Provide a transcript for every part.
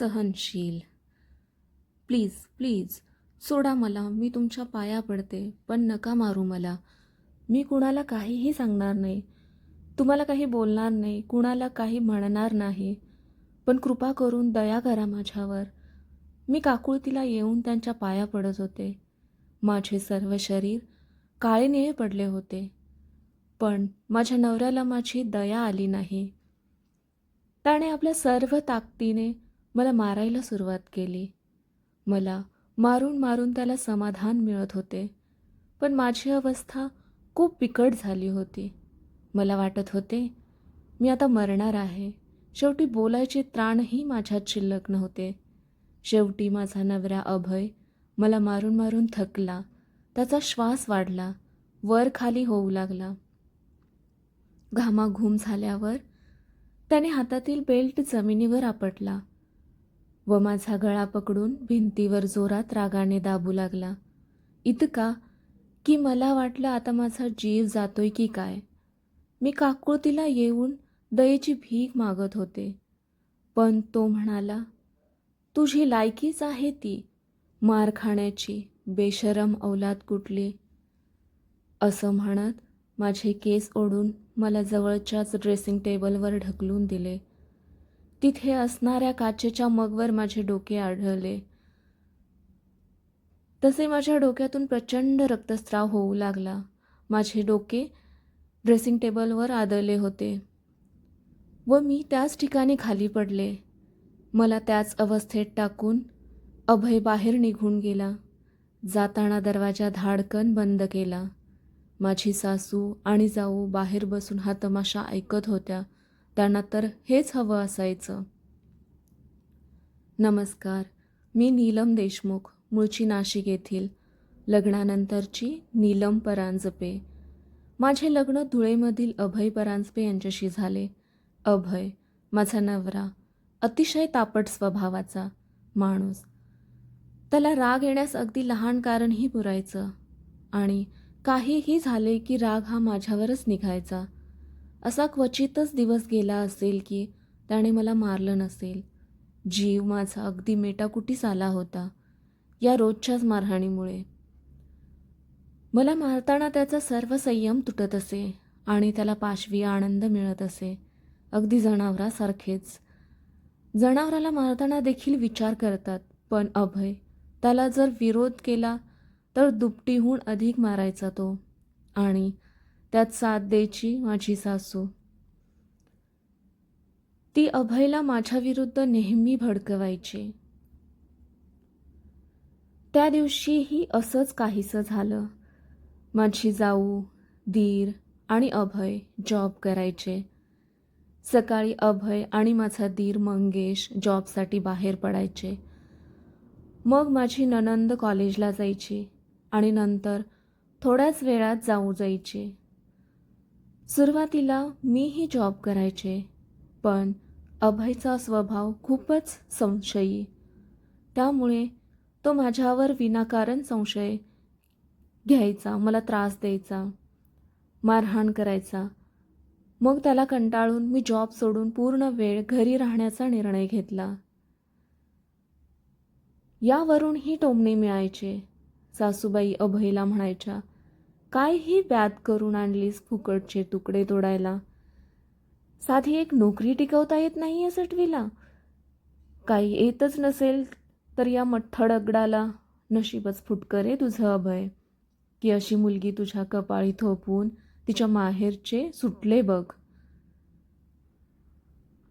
सहनशील. Please please सोडा मला मी तुमच्या पाया पडते पण नका मारू मला. मी कुणाला काहीही सांगणार नाही. तुम्हाला काही बोलणार नाही कुणाला काही म्हणणार नाही. पण कृपा करून दया करा माझ्यावर. मी काकुळतीला येऊन त्यांच्या पाया पडत होते. माझे सर्व शरीर काळे निळे पडले होते. पण माझ्या नवऱ्याला माझी दया आली नाही. त्याने आपल्या सर्व ताकदीने मला मारायला सुरुवात केली. मला मारून मारून त्याला समाधान मिळत होते. पण माझी अवस्था खूप बिकट झाली होती. मला वाटत होते मी आता मरणार आहे. शेवटी बोलायचे त्राणही माझ्यात शिल्लक नव्हते. शेवटी माझा नवरा अभय मला मारून मारून थकला. त्याचा श्वास वाढला. वर खाली होऊ लागला. घामाघूम झाल्यावर त्याने हातातील बेल्ट जमिनीवर आपटला. व माझा गळा पकडून भिंतीवर जोरात रागाने दाबू लागला. इतका की मला वाटलं आता माझा जीव जातोय की काय. मी काकुळतीला येऊन दयेची भीक मागत होते. पण तो म्हणाला तुझी लायकीच आहे ती. मार खाण्याची बेशरम औलाद कुठली? असं म्हणत माझे केस ओढून मला जवळच्याच ड्रेसिंग टेबलवर ढकलून दिले. तिथे असणाऱ्या काचेच्या मगवर माझे डोके आढळले. तसे माझ्या डोक्यातून प्रचंड रक्तस्राव होऊ लागला. माझे डोके ड्रेसिंग टेबलवर आदळले होते व मी त्याच ठिकाणी खाली पडले. मला त्याच अवस्थेत टाकून अभय बाहेर निघून गेला. जाताना दरवाजा धाडकन बंद केला. माझी सासू आणि जाऊ बाहेर बसून हा तमाशा ऐकत होत्या. त्यांना तर हेच हवं असायचं. नमस्कार मी नीलम देशमुख मूळची नाशिक येथील लग्नानंतरची नीलम परांजपे. माझे लग्न धुळेमधील अभय परांजपे यांच्याशी झाले. अभय माझा नवरा अतिशय तापट स्वभावाचा माणूस. त्याला राग येण्यास अगदी लहान कारणही पुरायचं आणि काहीही झाले की राग हा माझ्यावरच निघायचा. असा क्वचितच दिवस गेला असेल की त्याने मला मारलं नसेल. जीव माझा अगदी मेटाकुटीस आला होता या रोजच्याच मारहाणीमुळे. मला मारताना त्याचा सर्व संयम तुटत असे आणि त्याला पाशवी आनंद मिळत असे. अगदी जनावरासारखेच. जनावराला मारताना देखील विचार करतात पण अभय त्याला जर विरोध केला तर दुपटीहून अधिक मारायचा तो. आणि त्यात साथ द्यायची माझी सासू. ती अभयला माझ्या विरुद्ध नेहमी भडकवायची. त्या दिवशीही असंच काहीसं झालं. माझी जाऊ दीर आणि अभय जॉब करायचे. सकाळी अभय आणि माझा दीर मंगेश जॉबसाठी बाहेर पडायचे. मग माझी ननंद कॉलेजला जायची आणि नंतर थोड्याच वेळात जाऊ जायची. सुरुवातीला मीही जॉब करायचे पण अभयचा स्वभाव खूपच संशयी. त्यामुळे तो माझ्यावर विनाकारण संशय घ्यायचा मला त्रास द्यायचा मारहाण करायचा. मग त्याला कंटाळून मी जॉब सोडून पूर्ण वेळ घरी राहण्याचा निर्णय घेतला. यावरूनही टोमणे मिळायचे. सासूबाई अभयला म्हणायच्या काय ही व्याध करून आणलीस फुकटचे तुकडे तोडायला. साधी एक नोकरी टिकवता येत नाही या सटवीला. काही येतच नसेल तर या मठ्ठडगडाला नशीबच फुटकरे तुझं अभय. की अशी मुलगी तुझ्या कपाळी थोपून तिच्या माहेरचे सुटले बघ.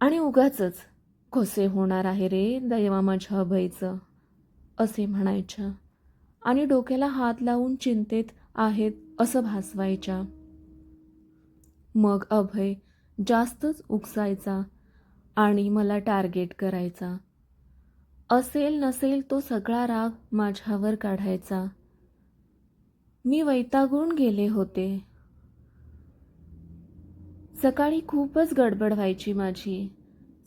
आणि उगाच कसे होणार आहे रे दैवा माझ्या अभयचं असे म्हणायच्या. आणि डोक्याला हात लावून चिंतेत आहेत असं भासवायच्या. मग अभय जास्तच उकसायचा आणि मला टार्गेट करायचा. असेल नसेल तो सगळा राग माझ्यावर काढायचा. मी वैतागून गेले होते. सकाळी खूपच गडबड व्हायची माझी.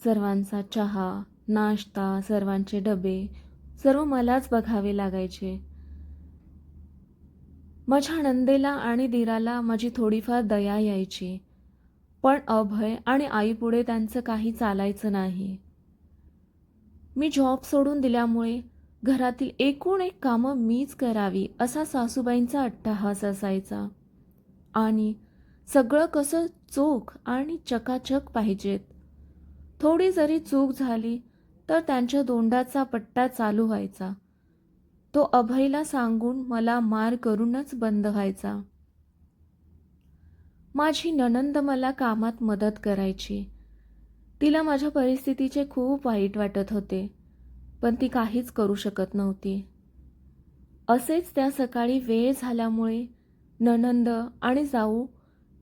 सर्वांचा चहा नाश्ता सर्वांचे डबे सर्व मलाच बघावे लागायचे. माझ्या नंदेला आणि दिराला माझी थोडीफार दया यायची. पण अभय आणि आईपुढे त्यांचं काही चालायचं नाही. मी जॉब सोडून दिल्यामुळे घरातील एकूण एक कामं मीच करावी असा सासूबाईंचा अट्टहास असायचा. आणि सगळं कसं चोख आणि चकाचक पाहिजेत. थोडी जरी चूक झाली तर त्यांच्या दोंडाचा पट्टा चालू व्हायचा. तो अभयला सांगून मला मार करूनच बंद व्हायचा. माझी ननंद मला कामात मदत करायची. तिला माझ्या परिस्थितीचे खूप वाईट वाटत होते पण ती काहीच करू शकत नव्हती. असेच त्या सकाळी वेळ झाल्यामुळे ननंद आणि जाऊ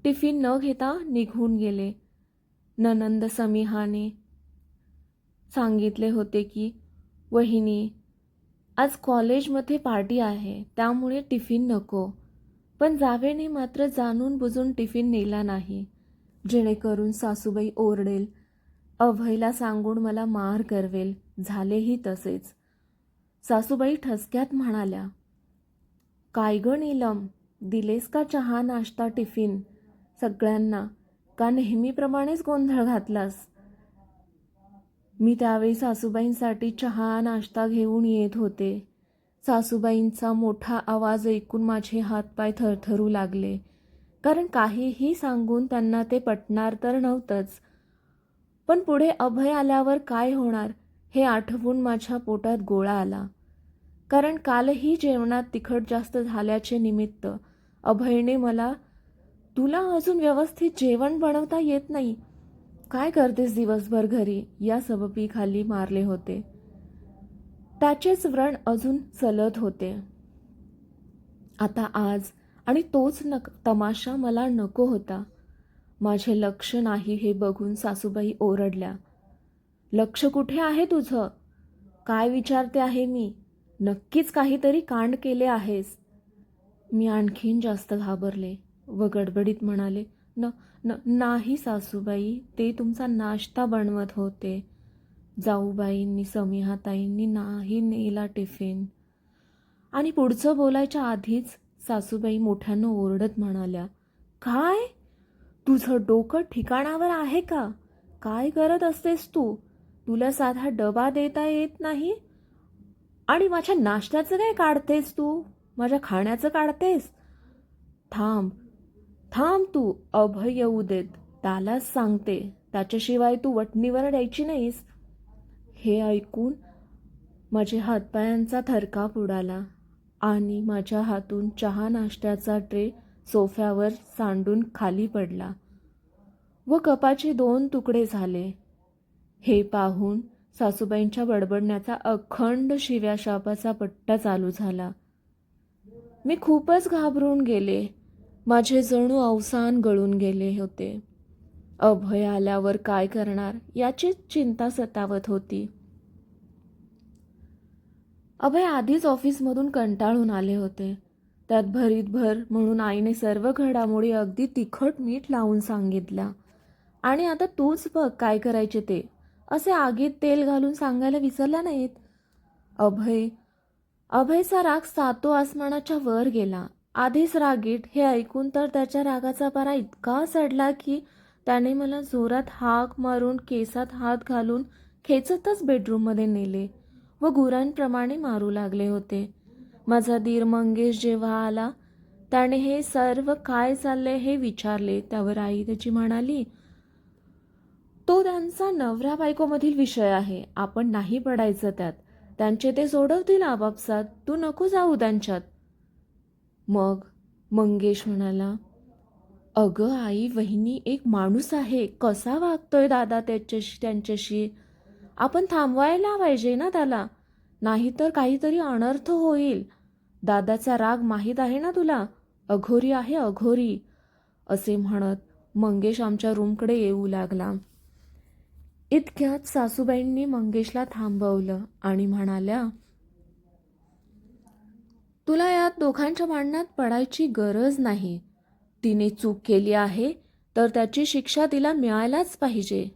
टिफिन न घेता निघून गेले. ननंद समीहाने सांगितले होते की वहिनी आज कॉलेजमध्ये पार्टी आहे त्यामुळे टिफिन नको. पण जावेने मात्र जाणून बुजून टिफिन नेला नाही. जेणेकरून सासूबाई ओरडेल अभयला सांगून मला मार करवेल झालेही तसेच. सासूबाई ठसक्यात म्हणाल्या काय ग नीलम दिलेस का चहा नाश्ता टिफिन? सगळ्यांना का नेहमीप्रमाणेच गोंधळ घातलास? मी त्यावेळी सासूबाईंसाठी चहा नाश्ता घेऊन येत होते. सासूबाईंचा मोठा आवाज ऐकून माझे हातपाय थरथरू लागले. कारण काहीही सांगून त्यांना ते पटणार तर नव्हतंच. पण पुढे अभय आल्यावर काय होणार हे आठवून माझ्या पोटात गोळा आला. कारण कालही जेवणात तिखट जास्त झाल्याचे निमित्त अभयने मला तुला अजून व्यवस्थित जेवण बनवता येत नाही. काय करतेस दिवसभर घरी? या सबपीखाली मारले होते. त्याचेच व्रण अजून चलत होते. आता आज आणि तोच नक तमाशा मला नको होता. माझे लक्ष नाही हे बघून सासूबाई ओरडल्या. लक्ष कुठे आहे तुझं? काय विचारते आहे मी? नक्कीच काहीतरी कांड केले आहेस. मी आणखीन जास्त घाबरले व गडबडीत म्हणाले न न नाही सासूबाई ते तुमचा नाश्ता बनवत होते. जाऊबाईंनी समीहाताईंनी नाही नेला टिफिन. आणि पुढचं बोलायच्या आधीच सासूबाई मोठ्यानं ओरडत म्हणाल्या काय? तुझं डोकं ठिकाणावर आहे का? काय करत असतेस तू? तुला साधा डबा देता येत नाही? आणि माझ्या नाश्त्याचं काय काढतेस तू? माझ्या खाण्याचं काढतेस? थांब थांब तू अभय येऊ देत त्यालाच सांगते. त्याच्याशिवाय तू वटणीवर द्यायची नाहीस. हे ऐकून माझे हातपायांचा थरकाप उडाला आणि माझ्या हातून चहा नाश्त्याचा ट्रे सोफ्यावर सांडून खाली पडला व कपाचे दोन तुकडे झाले. हे पाहून सासूबाईंच्या बडबडण्याचा अखंड शिव्या शापाचा पट्टा चालू झाला. मी खूपच घाबरून गेले. माझे जणू अवसान गळून गेले होते. अभय आल्यावर काय करणार याची चिंता सतावत होती. अभय आधीच ऑफिसमधून कंटाळून आले होते. त्यात भरीत भर म्हणून आईने सर्व घडामोडी अगदी तिखट मीठ लावून सांगितल्या. आणि आता तूच बघ काय करायचे ते. असे आगीत तेल घालून सांगायला विसरला नाहीत? अभय अभयचा राग सातो आसमानाच्या वर गेला. आधीच रागीट हे ऐकून तर त्याच्या रागाचा पारा इतका चढला की त्याने मला जोरात हाक मारून केसात हात घालून खेचतच बेडरूममध्ये नेले व गुरांप्रमाणे मारू लागले होते. माझा दीर मंगेश जेव्हा आला त्याने हे सर्व काय चालले हे विचारले. त्यावर आई त्याची म्हणाली तो त्यांचा नवरा बायकोमधील विषय आहे. आपण नाही पडायचं त्यात. त्यांचे ते सोडवतील आपापसात. तू नको जाऊ त्यांच्यात. मग मंगेश म्हणाला अगं आई वहिनी एक माणूस आहे. कसा वागतोय दादा त्याच्याशी त्यांच्याशी? आपण थांबवायला पाहिजे ना त्याला. नाहीतर काहीतरी अनर्थ होईल. दादाचा राग माहीत आहे ना तुला? अघोरी आहे अघोरी. असे म्हणत मंगेश आमच्या रूमकडे येऊ लागला. इतक्यात सासूबाईंनी मंगेशला थांबवलं आणि म्हणाल्या तुला यात दोघांच्या भांडणात पडायची गरज नाही. तिने चूक केली आहे तर त्याची शिक्षा तिला मिळायलाच पाहिजे.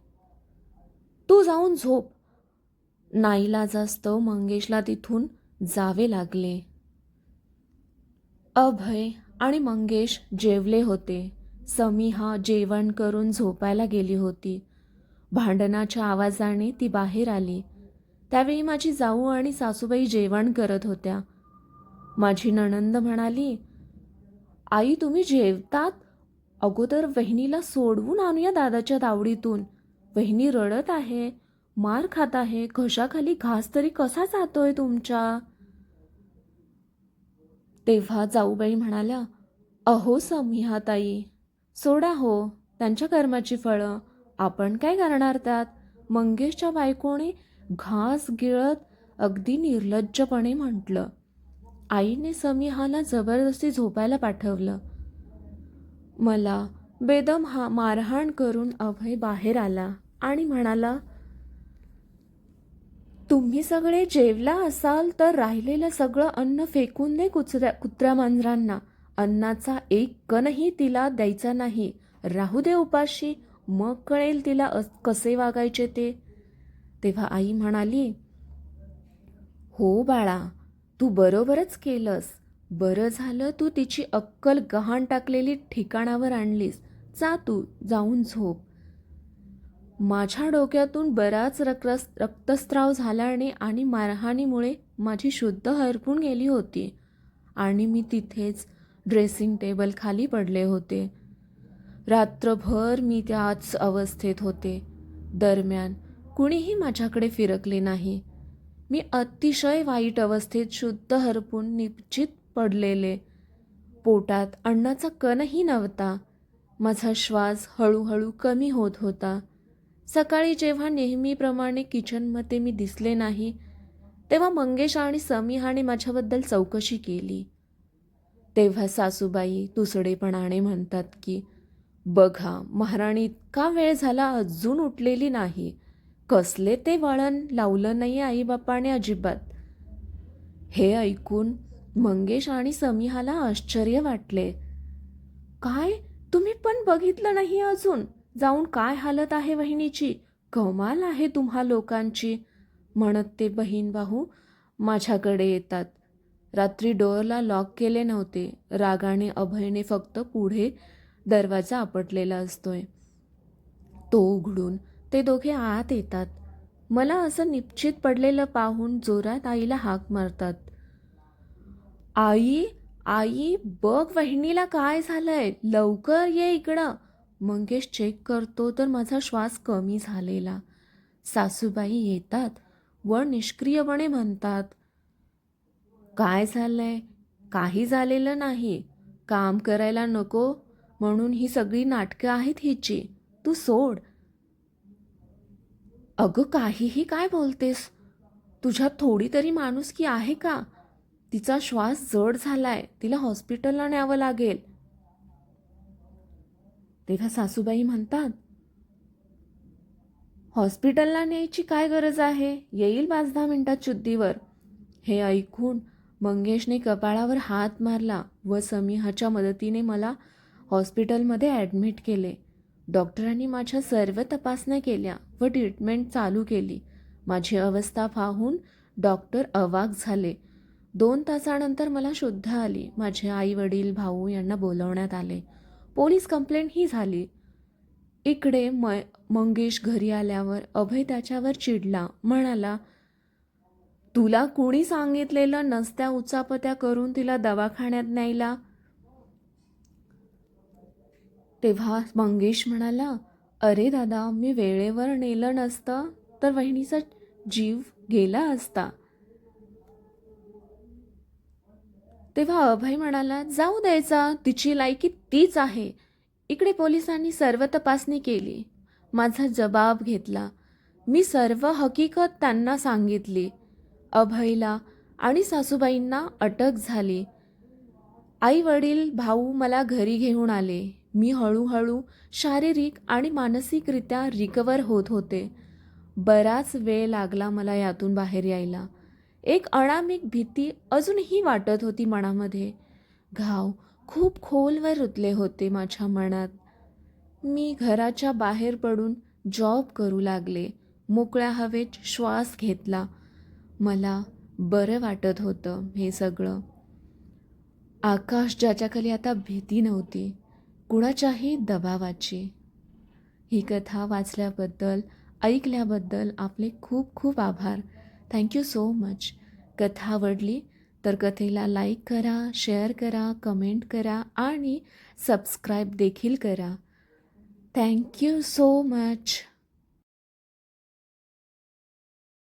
तू जाऊन झोप. नाईलाजास्तव मंगेशला तिथून जावे लागले. अभय आणि मंगेश जेवले होते. समीहा जेवण करून झोपायला गेली होती. भांडणाच्या आवाजाने ती बाहेर आली. त्यावेळी माझी जाऊ आणि सासूबाई जेवण करत होत्या. माझी नणंद म्हणाली आई तुम्ही जेवतात? अगोदर वहिनीला सोडवून आणूया दादाच्या दावडीतून. वहिनी रडत आहे मार खात आहे घशाखाली घास तरी कसा जातोय तुमच्या तेव्हा जाऊबाई म्हणाल्या अहो समिहाताई सोडा हो त्यांच्या कर्माची फळं. आपण काय करणार त्यात? मंगेशच्या बायकोने घास गिळत अगदी निर्लज्जपणे म्हटलं. आईने समीहाला जबरदस्ती झोपायला पाठवलं. मला बेदम हा मारहाण करून अभय बाहेर आला आणि म्हणाला तुम्ही सगळे जेवला असाल तर राहिलेलं सगळं अन्न फेकून दे कुचऱ्या कुत्र्या मांजरांना. अन्नाचा एक कणही तिला द्यायचा नाही. राहू दे उपाशी मग कळेल तिला अस- कसे वागायचे ते. तेव्हा आई म्हणाली हो बाळा तू बरोबरच केलंस. बरं झालं तू तिची अक्कल गहाण टाकलेली ठिकाणावर आणलीस. जा तू जाऊन झोप. माझ्या डोक्यातून बराच रक्रस रक्तस्राव झाल्याने आणि मारहाणीमुळे माझी शुद्ध हरपून गेली होती. आणि मी तिथेच ड्रेसिंग टेबल खाली पडले होते. रात्रभर मी त्याच अवस्थेत होते. दरम्यान कुणीही माझ्याकडे फिरकले नाही. मी अतिशय वाईट अवस्थेत शुद्ध हरपून निश्चित पडलेले. पोटात अन्नाचा कणही नव्हता. माझा श्वास हळूहळू कमी होत होता. सकाळी जेव्हा नेहमीप्रमाणे किचनमध्ये मी दिसले नाही तेव्हा मंगेश आणि समीहाने माझ्याबद्दल चौकशी केली. तेव्हा सासूबाई तुसडेपणाने म्हणतात की बघा महाराणी इतका वेळ झाला अजून उठलेली नाही. कसले ते वळण लावलं नाही आईबापाने अजिबात? हे ऐकून मंगेश आणि समीहाला आश्चर्य वाटले. काय? तुम्ही पण बघितलं नाही अजून? जाऊन काय हालत आहे वहिनीची? कमाल आहे तुम्हा लोकांची म्हणत ते बहीण भाऊ माझ्याकडे येतात. रात्री डोअरला लॉक केले नव्हते. रागाने अभयने फक्त पुढे दरवाजा आपटलेला असतोय. तो उघडून ते दोघे आत येतात. मला असं निश्चित पडलेलं पाहून जोरात आईला हाक मारतात. आई आई बघ वहिनीला काय झालंय लवकर ये इकडं. मंगेश चेक करतो तर माझा श्वास कमी झालेला. सासूबाई येतात. व निष्क्रियपणे म्हणतात काय झालंय? काही झालेलं नाही. काम करायला नको. म्हणून ही सगळी नाटकं आहेत हिची. तू सोड. अगं काहीही काय बोलतेस? तुझ्यात थोडी तरी माणुसकी आहे का? तिचा श्वास जड झालाय तिला हॉस्पिटलला न्यावं लागेल. तेव्हा सासूबाई म्हणतात हॉस्पिटलला न्यायची काय गरज आहे? येईल पाच दहा मिनिटात शुद्धीवर. हे ऐकून मंगेशने कपाळावर हात मारला व समीहाच्या मदतीने मला हॉस्पिटलमध्ये ॲडमिट केले. डॉक्टरांनी माझ्या सर्व तपासण्या केल्या. व ट्रीटमेंट चालू केली. माझी अवस्था पाहून डॉक्टर अवाक झाले. दोन तासानंतर मला शुद्ध आली. माझे आई वडील भाऊ यांना बोलवण्यात आले. पोलीस कंप्लेंट ही झाली. इकडे म मंगेश घरी आल्यावर अभय त्याच्यावर चिडला. म्हणाला तुला कुणी सांगितलेलं नसत्या उचापत्या करून तिला दवाखान्यात न्यायला? तेव्हा मंगेश म्हणाला अरे दादा मी वेळेवर नेलं नसतं तर वहिनीचा जीव गेला असता. तेव्हा अभय म्हणाला जाऊ द्यायचा तिची लायकी तीच आहे. इकडे पोलिसांनी सर्व तपासणी केली. माझा जबाब घेतला. मी सर्व हकीकत त्यांना सांगितली. अभयला आणि सासूबाईंना अटक झाली. आई वडील भाऊ मला घरी घेऊन आले. मी हळूहळू शारीरिक आणि मानसिकरित्या रिकवर होत होते. बराच वेळ लागला मला यातून बाहेर यायला. एक अनामिक भीती अजूनही वाटत होती मनामध्ये. घाव खूप खोलवर रुतले होते माझ्या मनात. मी घराच्या बाहेर पडून जॉब करू लागले. मोकळ्या हवेत श्वास घेतला. मला बरं वाटत होतं हे सगळं. आकाश ज्याच्याखाली आता भीती नव्हती. कुणाच्याही दबावाची. ही कथा वाचल्याबद्दल ऐकल्याबद्दल आपले खूप खूप आभार. थँक्यू सो मच कथा आवडली तर कथेला लाईक करा शेअर करा कमेंट करा आणि सबस्क्राईब देखील करा. Thank you so much